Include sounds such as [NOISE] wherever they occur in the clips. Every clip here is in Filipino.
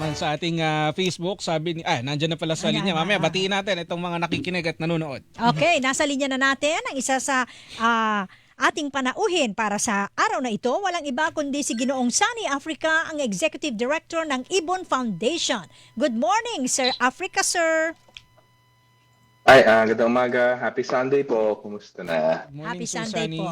naman sa ating ah, Facebook, sabi ni, ah, nandiyan na pala sa Ayan, linya. Mamaya, ah. batiin natin itong mga nakikinig at nanonood. Okay, nasa linya na natin ang isa sa ah, ating panauhin para sa araw na ito. Walang iba kundi si Ginoong Sunny Africa, ang Executive Director ng Ibon Foundation. Good morning, Sir Africa, sir. Ay, ah, gandang umaga. Happy Sunday po. Kumusta na? Morning, Happy Sir Sunday Sunny. po.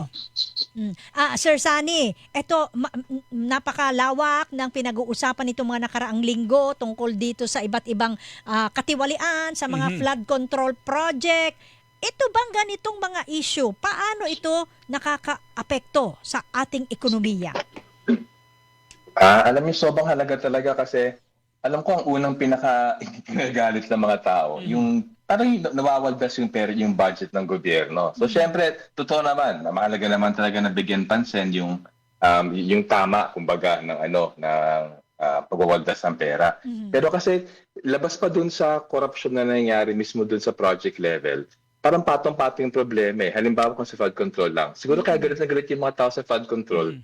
Mm. Ah, Sir Sunny, ito ma- m- napakalawak ng pinag-uusapan nitong mga nakaraang linggo tungkol dito sa iba't ibang ah, katiwalian sa mga Mhm. flood control project. Ito bang ganitong mga issue, paano ito nakaka-apekto sa ating ekonomiya? Ah, alam niyo, sobrang halaga talaga kasi alam ko ang unang pinaka pinagalit [LAUGHS] ng mga tao, Mhm. yung parang yung nawawaldas yung pera, yung budget ng gobyerno. So, syempre, totoo naman, na mahalaga naman talaga na bigyan pansin yung um, yung tama, kumbaga, ng ano, ng uh, pagwawaldas ng pera. Mhm. Pero kasi labas pa dun sa corruption na nangyayari mismo dun sa project level, parang patong-patong yung problema eh. Halimbawa kung sa flood control lang. Siguro kaya galit na galit yung mga tao sa flood control. Mm.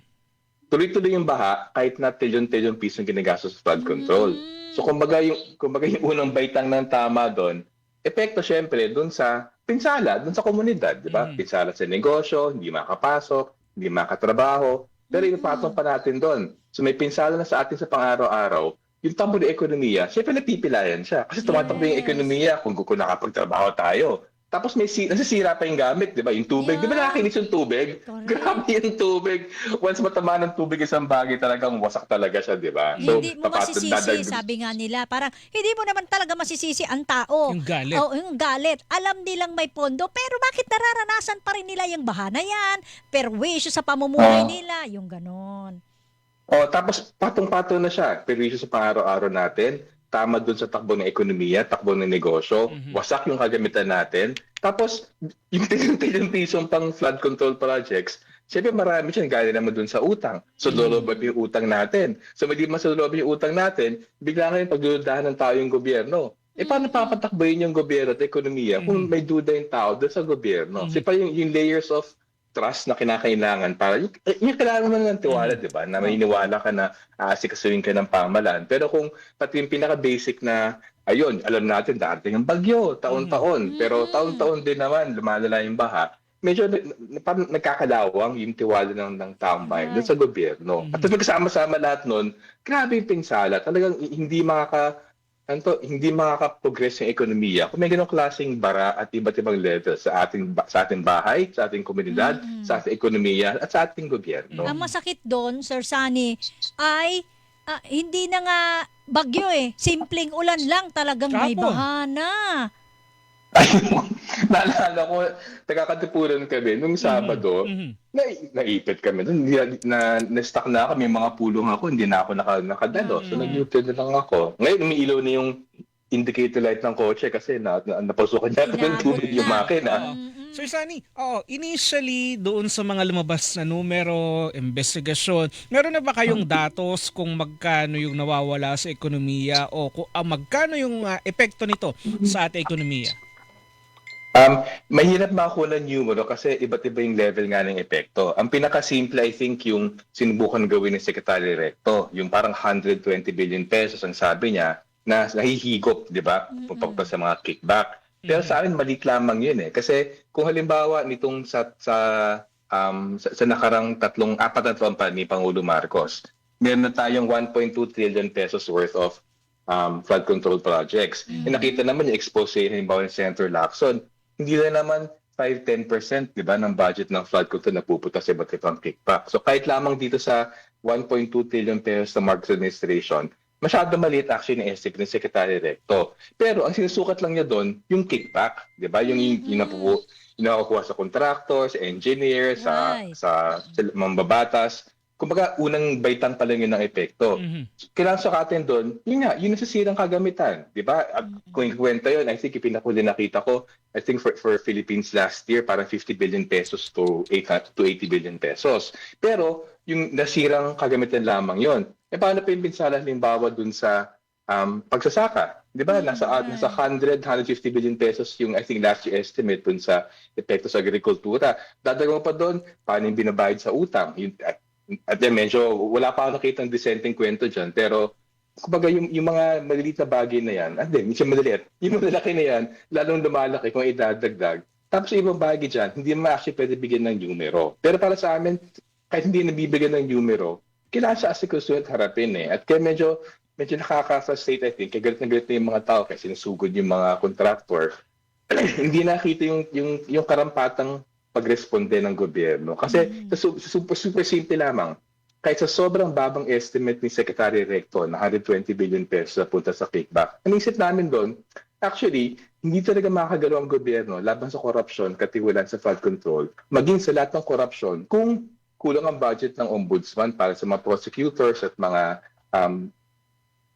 Tuloy-tuloy yung baha kahit na tilyon-tilyon piso yung ginagastos sa flood control. Mm. So kumbaga yung, kumbaga yung unang baitang ng tama doon, epekto syempre doon sa pinsala, doon sa komunidad, di ba? Mm. Pinsala sa negosyo, hindi makapasok, hindi makatrabaho. Pero Mm. ipatong pa natin doon. So may pinsala na sa atin sa pang-araw-araw, yung tambo ng ekonomiya, syempre napipilayan siya. Kasi tumatakbo yung Yes. ekonomiya kung, kung nakapagtrabaho tayo. Tapos may si, nasisira pa yung gamit, di ba? Yung tubig. Di ba Yeah. nakakinis yung tubig? Correct. Grabe yung tubig. Once matama ng tubig isang bagay, talagang wasak talaga siya, di ba? hindi mo masisisi, dadag- sabi nga nila. Parang hindi mo naman talaga masisisi ang tao. Yung galit. Oh, yung galit. Alam nilang may pondo, pero bakit nararanasan pa rin nila yung baha na yan? Perwisyo sa pamumuhay Oh. nila, yung ganon. Oh, tapos patong-patong na siya. Perwisyo sa pang-araw-araw natin, tama dun sa takbo ng ekonomiya, takbo ng negosyo, Mhm. wasak yung kagamitan natin. Tapos, yung tilyong pisong pang flood control projects, Siyempre marami siya galing naman dun sa utang. So Mhm. lolob yung utang natin. So hindi lolob yung utang natin, bigla ngayon pagdudahan ng tao yung gobyerno. Eh paano papatakbayin yung gobyerno at ekonomiya kung Mhm. may duda yung tao doon sa gobyerno? Mhm. Kasi pa yung, yung layers of trust na kinakailangan para yung, eh, yung kailangan mo ng tiwala, Mhm. di ba? Na maniniwala ka na aasikasuhin ka ng pamalan. Pero kung pati yung pinaka-basic na ayun, alam natin darating ang bagyo, taon-taon. Mhm. Pero Mhm. taon-taon din naman, lumalala yung baha. Medyo parang nagkakalawang yung tiwala ng, ng taong bayan doon sa gobyerno. Mhm. At pag kasama-sama lahat nun, grabe yung pinsala. Talagang hindi makaka ano to, hindi makaka-progress yung ekonomiya kung may ganong klaseng bara at iba't ibang level sa ating sa ating bahay, sa ating komunidad, Mhm. sa ating ekonomiya at sa ating gobyerno. Ang masakit doon, Sir Sunny, ay ah, hindi na nga bagyo eh. Simpleng ulan lang talagang may Kahapon. bahana. [LAUGHS] Naalala ko, nagkakatipunan kami nung Sabado, Mhm. na, naipit kami doon. Hindi- Na, na-stuck na kami, mga pulong ako, hindi na ako naka, nakadalo. So Mm. nag-U-turn na lang ako. Ngayon, umiilaw na yung indicator light ng kotse kasi na, na napasukan niya ng tubig yung na. makina. Mm-mm. Sir Sunny, oh, initially doon sa mga lumabas na numero, investigasyon, meron na ba kayong datos kung magkano yung nawawala sa ekonomiya o kung ah, magkano yung ah, epekto nito sa ating ekonomiya? Um, mahirap makakuha ng numero kasi iba't iba yung level nga ng epekto. Ang pinakasimple, I think, yung sinubukan gawin ng Secretary Recto, yung parang 120 billion pesos ang sabi niya na nahihigop, di ba? Pupunta sa mga kickback. Pero sa akin, maliit lamang yun eh. Kasi kung halimbawa nitong sa, sa, um, sa, sa nakarang tatlong, apat na taon pa ni Pangulo Marcos, meron na tayong 1.2 trillion pesos worth of um, flood control projects. Mhm. Eh, nakita naman yung expose halimbawa ni Senator Lacson, hindi na naman 5-10% di ba, ng budget ng flood control na pupunta sa iba't ibang kickback. So kahit lamang dito sa 1.2 trillion pesos sa Marcos administration, masyado maliit actually ng estimate ng Secretary Recto. Pero ang sinusukat lang niya doon, yung kickback, di ba? Yung, yung, yung, napupu- yung nakukuha sa contractors, sa engineers, sa, Right. sa, sa mambabatas. Kumbaga, unang baitan pa lang yun ng epekto Mhm. kailangan sukatin doon, yun nga, yun ang nasisirang kagamitan. Di ba? At Mm-hmm. kung ikwenta yun, I think yung pinakuli nakita ko, I think for, for Philippines last year, parang 50 billion pesos to 8 to 80 billion pesos. Pero, yung nasirang kagamitan lamang yon E paano pa yung pinsala halimbawa dun sa um, pagsasaka? Di ba? Mm, Nasa, right. nasa 100, 150 billion pesos yung I think last year estimate dun sa epekto sa agrikultura. Dadagawin pa doon, paano yung binabayad sa utang? Yun, at, at yan, medyo wala pa ako nakita ng dissenting kwento dyan, pero kumbaga yung, yung mga maliliit na bagay na yan, ah, hindi, minsan maliliit, yung malalaki na yan, lalong lumalaki kung idadagdag. Tapos yung ibang bagay dyan, hindi naman actually pwede bigyan ng numero. Pero para sa amin, kahit hindi nabibigyan ng numero, kailangan siya asikusun at harapin eh. At kaya medyo, medyo nakaka-frustrate I think, kaya galit na galit na yung mga tao kasi sinusugod yung mga contractor. [CLEARS THROAT] hindi nakita yung, yung, yung karampatang pagresponde ng gobyerno. Kasi sa su- super, super simple lamang, kahit sa sobrang babang estimate ni Secretary Recto na 120 billion pesos na punta sa kickback, ang isip namin doon, actually, hindi talaga makakagalaw ang gobyerno laban sa korupsyon, katiwalan sa flood control, maging sa lahat ng korupsyon, kung kulang ang budget ng ombudsman para sa mga prosecutors at mga um,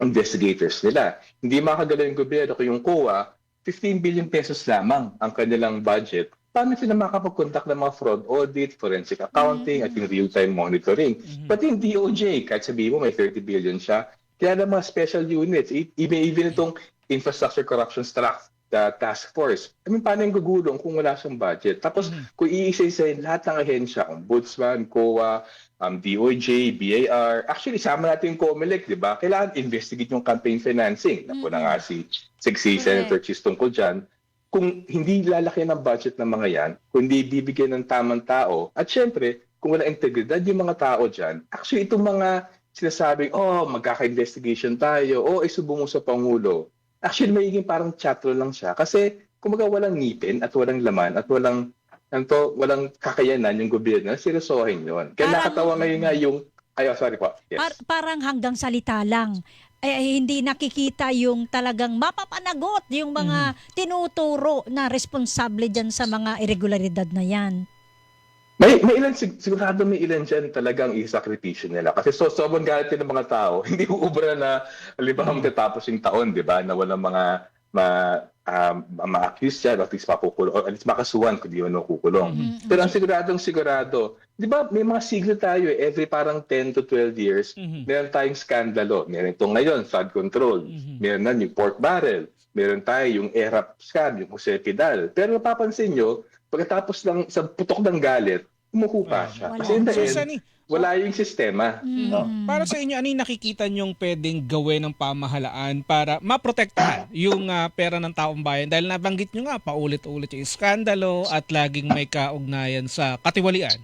investigators nila. Hindi makakagalaw yung gobyerno kung yung COA, 15 billion pesos lamang ang kanilang budget. Paano sila makakapag-contact ng mga fraud audit, forensic accounting, at yung real-time monitoring? Pati yung DOJ, kahit sabihin mo may 30 billion siya, kaya ng mga special units, even, even itong infrastructure corruption Strat- the task force. I mean, paano yung gugulong kung wala siyang budget? Tapos, kung iisa-isahin lahat ng ahensya, ombudsman, COA, um, DOJ, BAR, actually, sama natin yung COMELEC, di ba? Kailangan investigate yung campaign financing. Napo na nga si, si, si Correct. Senator Chis tungkol dyan. Kung hindi lalaki ng budget ng mga yan, kung hindi bibigyan ng tamang tao, at syempre, kung wala integridad yung mga tao dyan, actually, itong mga sinasabing, oh, magkaka-investigation tayo, oh, isubo mo sa Pangulo. Actually, magiging parang chatro lang siya. Kasi, kumaga walang ngipin at walang laman at walang anto, walang kakayanan yung gobyerno seryosohin yun. Kaya Parang- nakatawa ngayon nga yung, ay, oh, sorry po. Yes. Par- parang hanggang salita lang. Eh, hindi nakikita yung talagang mapapanagot yung mga tinuturo na responsable dyan sa mga irregularidad na yan. May, may ilan, sig- sigurado may ilan dyan talagang isakripisyo nila. Kasi so, sobrang galit din ng mga tao. [LAUGHS] Hindi uubra na, halimbawa, magtatapos yung taon, di ba, na walang mga ma, um, ma-accuse or at least makukulong, or at least makasuhan kung di mo kukulong. Mhm. Pero ang siguradong sigurado, di ba, may mga siglo tayo eh, every parang 10 to 12 years, Mhm. meron tayong skandalo. Meron itong ngayon, flood control. Mhm. Meron na yung pork barrel. Meron tayo yung ERAP scam, yung Jose Pidal. Pero napapansin nyo, pagkatapos lang sa putok ng galit, umukupa Ah, siya. wala. Kasi in the So, end, Sunny, wala yung sistema. Mm. No? para sa inyo, ano yung nakikita nyong pwedeng gawin ng pamahalaan para maprotektahan yung ah, pera ng taong bayan? Dahil nabanggit nyo nga, paulit-ulit yung iskandalo at laging may kaugnayan sa katiwalian.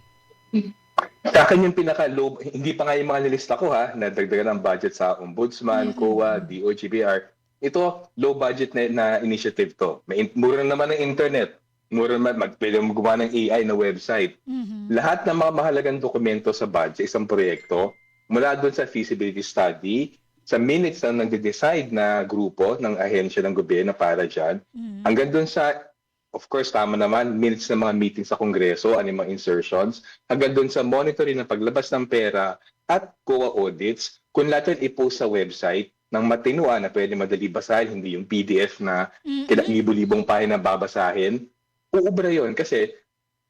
Sa akin yung pinaka-low, hindi pa nga yung mga nilista ko ha, na dagdagan ng budget sa Ombudsman, Mm. COA, DOGBR. Ito, low budget na, na initiative to. May, mura naman ng internet. Mura naman, mag, pwede mo gumawa ng AI na website. Mhm. Lahat ng mga mahalagang dokumento sa budget, isang proyekto, mula doon sa feasibility study, sa minutes na nagde-decide na grupo ng ahensya ng gobyerno para dyan, Mhm. hanggang doon sa, of course, tama naman, minutes ng mga meetings sa Kongreso, ano yung mga insertions, hanggang doon sa monitoring ng paglabas ng pera at COA audits, kung lahat yun i-post sa website ng matinuan na pwede madali basahin, hindi yung PDF na Mhm. kila libo-libong pahina babasahin, uubra yon kasi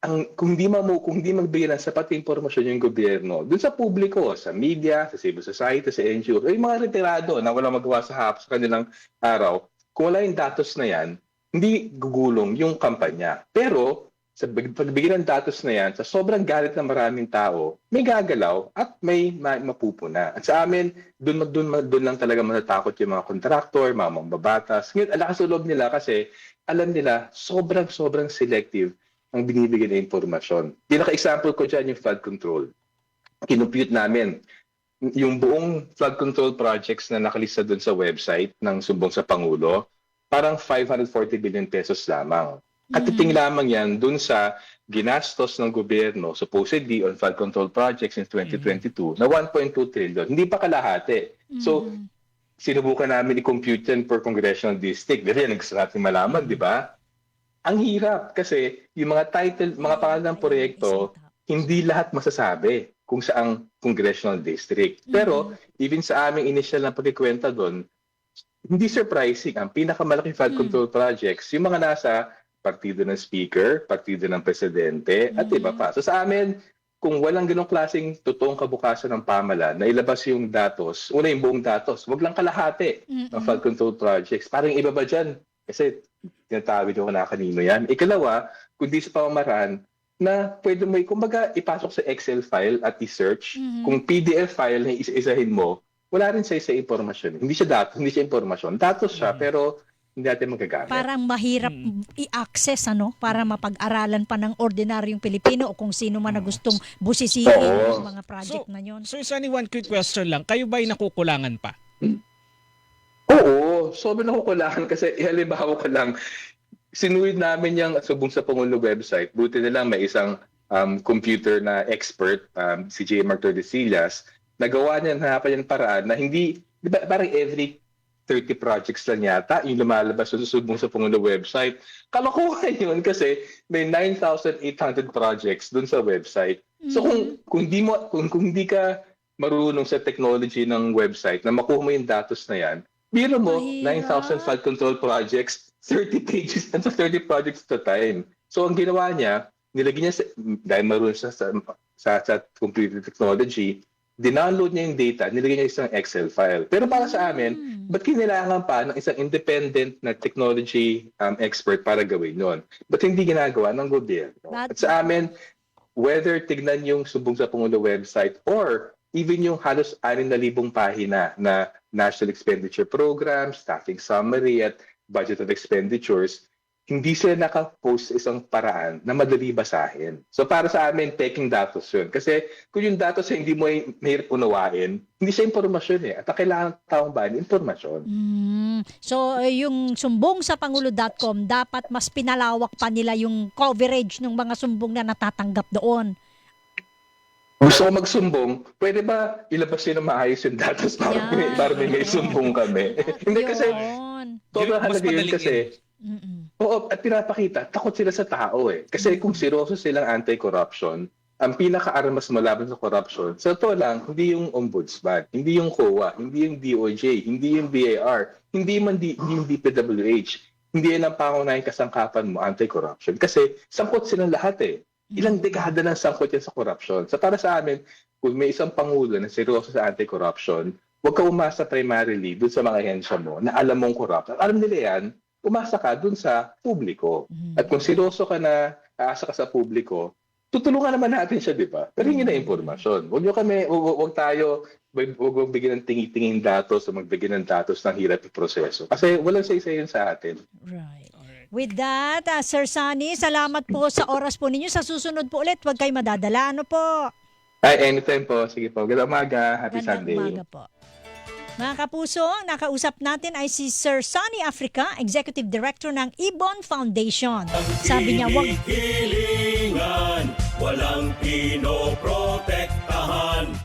ang kung di mo kung di magbigay ng sapat impormasyon yung gobyerno dun sa publiko, sa media, sa civil society, sa NGO, ay mga retirado na walang magawa sa hapos sa kanilang araw, kung wala yung datos na yan, hindi gugulong yung kampanya. Pero sa big- pagbigay ng datos na yan, sa sobrang galit ng maraming tao, may gagalaw at may ma- mapupuna. At sa amin, doon doon doon lang talaga matatakot yung mga kontraktor, mga mambabatas. Ngayon, alakas sa loob nila kasi alam nila sobrang sobrang selective ang binibigay na impormasyon. Pinaka-example ko dyan yung flood control. Kinumpute namin yung buong flood control projects na nakalista doon sa website ng Sumbong sa Pangulo, parang 540 billion pesos lamang. Katiting lamang yan doon sa ginastos ng gobyerno supposedly on flood control projects in 2022 na 1.2 trillion. Hindi pa kalahati. So, Mhm. sinubukan namin i-compute yan per congressional district. Dahil yan, gusto natin malaman, di ba? Ang hirap kasi yung mga title, mga pangalan ng proyekto, hindi lahat masasabi kung saang congressional district. Pero even sa aming initial na pagkikwenta doon, hindi surprising. Ang pinakamalaking flood control projects, yung mga nasa partido ng speaker, partido ng presidente, at Mm. iba pa. So sa amin, kung walang ganong klaseng totoong kabukasan ng pamahala na ilabas yung datos, una yung buong datos, wag lang kalahati Mhm. ng flood control projects. Parang iba ba dyan? Kasi tinatawid ko na kanino yan. Ikalawa, kundi sa pamamaraan na pwede mo, kumbaga, ipasok sa Excel file at i-search. Mhm. Kung PDF file na isa-isahin mo, wala rin sa isa impormasyon. Hindi siya datos, hindi siya impormasyon. Datos siya, pero hindi natin magagamit. Parang mahirap Mm. i-access ano para mapag-aralan pa ng ordinaryong Pilipino o kung sino man na gustong busisiin Oo. yung mga project na yon. So Sunny, one quick question lang. Kayo ba'y nakukulangan pa? Oo, sobrang nakukulangan [LAUGHS] kasi halimbawa ko lang, sinuwid namin yung subong sa Pangulo website. Buti na lang may isang um, computer na expert, um, si J. Mark Tordesillas, nagawa niya, hanapan niya ng paraan na hindi, di ba parang every 30 projects lang yata yung lumalabas sa subong sa Pangulo website. Kalokohan [LAUGHS] yun kasi may 9,800 projects dun sa website. So kung kung di mo kung, kung di ka marunong sa technology ng website na makuha mo yung datos na yan, biro mo Mahirap. 9,000 flood control projects, 30 pages [LAUGHS] and 30 projects at a time. So ang ginawa niya, nilagyan niya sa, dahil marunong siya sa, sa, sa computer technology, dinownload niya yung data, nilagyan niya isang Excel file. Pero para sa amin, Mm. ba't kinailangan pa ng isang independent na technology um, expert para gawin yon? Ba't hindi ginagawa ng gobyerno? At sa amin, whether tignan yung subong sa Pangulo website or even yung halos 6,000 pahina na National Expenditure Program, Staffing Summary at Budget of Expenditures, hindi sila nakapost sa isang paraan na madali basahin. So para sa amin, taking datos yun. Kasi kung yung datos ay hindi mo ay mahirap unawain, hindi siya impormasyon eh. At ang kailangan ng taong bayan, impormasyon. Mm. So eh, yung sumbong sa pangulo.com dapat mas pinalawak pa nila yung coverage ng mga sumbong na natatanggap doon. Gusto ko magsumbong, pwede ba ilabas yun na maayos yung datos para, Yan. may, para may, may sumbong kami? [LAUGHS] hindi kasi, sobrang halaga yun kasi, Mm-mm. Oo, at pinapakita, takot sila sa tao eh. Kasi kung seryoso silang anti-corruption, ang pinaka-armas malaban sa corruption, sa to lang, hindi yung ombudsman, hindi yung COA, hindi yung DOJ, hindi yung BAR, hindi man di, hindi yung DPWH, hindi yan ang pangunahing kasangkapan mo, anti-corruption. Kasi sangkot silang lahat eh. Ilang dekada nang sangkot yan sa corruption. So para sa amin, kung may isang pangulo na seryoso sa anti-corruption, huwag ka umasa primarily dun sa mga hensya mo na alam mong corrupt. At alam nila yan, umasa ka dun sa publiko. Mm. At kung seryoso ka na aasa ka sa publiko, tutulungan naman natin siya, di ba? Pero hindi na impormasyon. Huwag nyo kami, huwag, tayo, huwag, huwag bigyan ng tingi-tingin datos o magbigyan ng datos ng hirap ng proseso. Kasi walang sa isa yun sa atin. Right. With that, ah, Sir Sunny, salamat po sa oras po ninyo. Sa susunod po ulit, huwag kayo madadala. Ano po? Ay, anytime po. Sige po. Good umaga. Happy Gandang Sunday. umaga po. Mga kapuso, ang nakausap natin ay si Sir Sunny Africa, Executive Director ng Ibon Foundation. Sabi niya, wag walang pinoprotektahan.